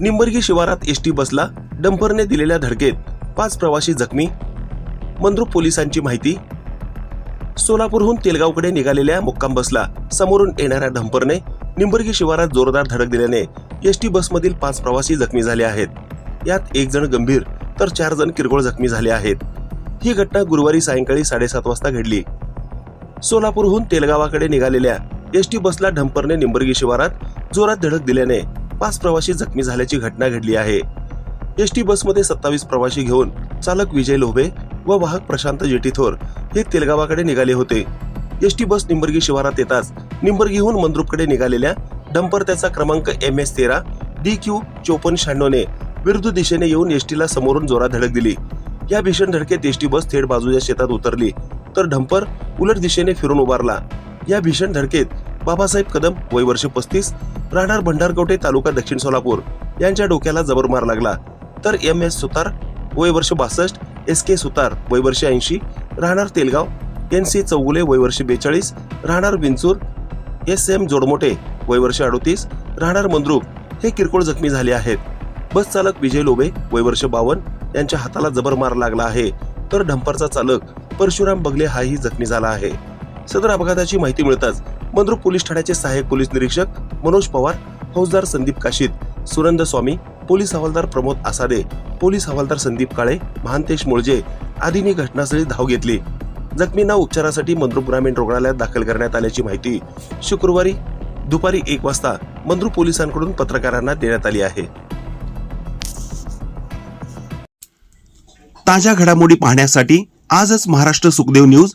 निंबर्गी शिवारात एसटी बसला डंपरने दिलेल्या धडकेत पाच प्रवासी जखमी. मंद्रुप पोलिसांची माहिती. सोलापूरहून तेलगावकडे निघालेल्या मुक्काम बसला समोरून येणाऱ्या डंपरने निंबर्गी शिवारात जोरदार धडक दिल्याने एसटी बसमधील पाच प्रवासी जखमी झाले आहेत. यात एक जण गंभीर तर चार जण किरकोळ जखमी झाले आहेत. ही घटना गुरुवारी सायंकाळी साडेसात वाजता घडली. सोलापूरहून तेलगावाकडे निघालेल्या एसटी बसला डंपरने निंबर्गी शिवारात जोरात धडक दिल्याने पाच प्रवासी जखमी झाल्याची घटना घडली आहे. एसटी बसमध्ये सत्तावीस प्रवासी घेऊन चालक विजय लोभे व वाहक प्रशांत जेटीथोर हे तेलगावाकडे निघाले होते. एसटी बस निंबर्गी शिवारात येताच निंबर्गीहून मंद्रुपकडे निघालेल्या डंपर त्याचा क्रमांक एम एस तेरा डी क्यू चोपन्न शहाण्णवने विरुद्ध दिशेने येऊन एसटीला समोरून जोरात धडक दिली. या भीषण धडकेत एसटी बस थेट बाजूच्या शेतात उतरली तर डंपर उलट दिशेने फिरून उभारला. या भीषण धडकेत बाबासाहेब कदम वय वर्ष पस्तीस राहणार भंडारकवटे तालुका दक्षिण सोलापूर यांच्या डोक्याला जबर मार लागला. तर एम एस सुतार वय वर्ष बासष्ट एस के सुतार वय वर्ष ऐंशी राहणार तेलगाव एन सी चौगुले वय वर्ष बेचाळीस राहणार विंचूर एस एम जोडमोटे वय वर्ष अडोतीस राहणार मंद्रुप हे किरकोळ जखमी झाले आहेत. बस चालक विजय लोबे वय वर्ष बावन्न यांच्या हाताला जबर मार लागला आहे. तर डंपरचा चालक परशुराम बगले हाही जखमी झाला आहे. सदर अपघाताची माहिती मिळताच मंद्रुप पोलीस ठाण्याचे सहाय्यक पोलीस निरीक्षक मनोज पवार फौजदार संदीप काशीद सुनंद स्वामी पोलीस हवालदार प्रमोद आसादे पोलीस हवालदार संदीप काळे महांतेश मुळजे आदींनी घटनास्थळी धाव घेतली. जखमींना उपचारासाठी मंद्रुप ग्रामीण रुग्णालयात दाखल करण्यात आल्याची माहिती शुक्रवारी दुपारी एक वाजता मंद्रुप पोलिसांकडून पत्रकारांना देण्यात आली आहे. ताज्या घडामोडी पाहण्यासाठी आजच महाराष्ट्र सुखदेव न्यूज